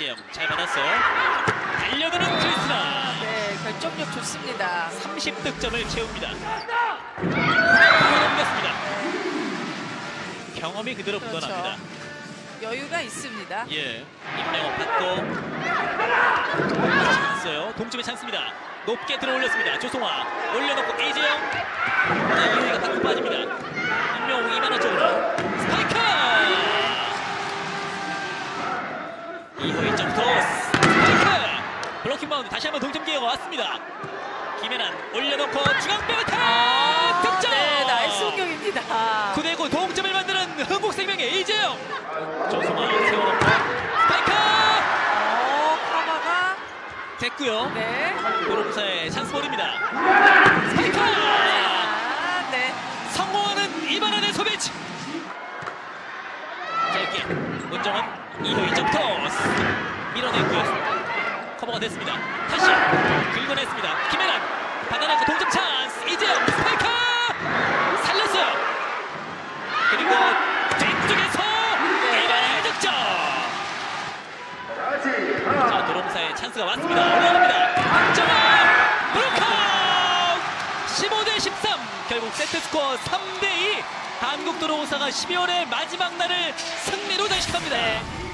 이재영 잘 받았어요. 달려드는 크리스나 네, 결정력 좋습니다. 30득점을 채웁니다. 넘겼습니다. 경험이 그대로 그렇죠. 묻어납니다. 여유가 있습니다. 예, 임명호 받고 찬스요. 동점의 찬스입니다. 높게 들어 올렸습니다. 조성화 올려놓고 이재영 자, 이호이가 받고 빠집니다. 임명호 이만한 쪽으로 스파이크 이호이 점프 스파이크! 블로킹 바운드 다시 한번 동점 기회가 왔습니다. 김혜란 올려놓고 중앙배부터 득점! 네, 나이스 공격입니다. 9대9 동점을 만드는 흥국생명의 이재영 조성아 세워놓고 스파이크! 어, 카마가 됐고요. 네. 도롱사의 찬스볼입니다. 스파이크! 아, 네. 성공하는 이만한의 소비치! 짧게 문정원 이호이 점토스. 밀어냈고요. 커버가 됐습니다. 다시 긁어냈습니다. 김혜란 받아내고 동점 찬스. 이재영 스파이크 살렸어요. 그리고 뒤쪽에서 이만의 득점! 자 도롱사의 찬스가 왔습니다. 올라갑니다. 박정아 브로카웃! 15대 13 결국 세트 스코어 3대2 한국도로공사가 12월의 마지막 날을 승리로 단식합니다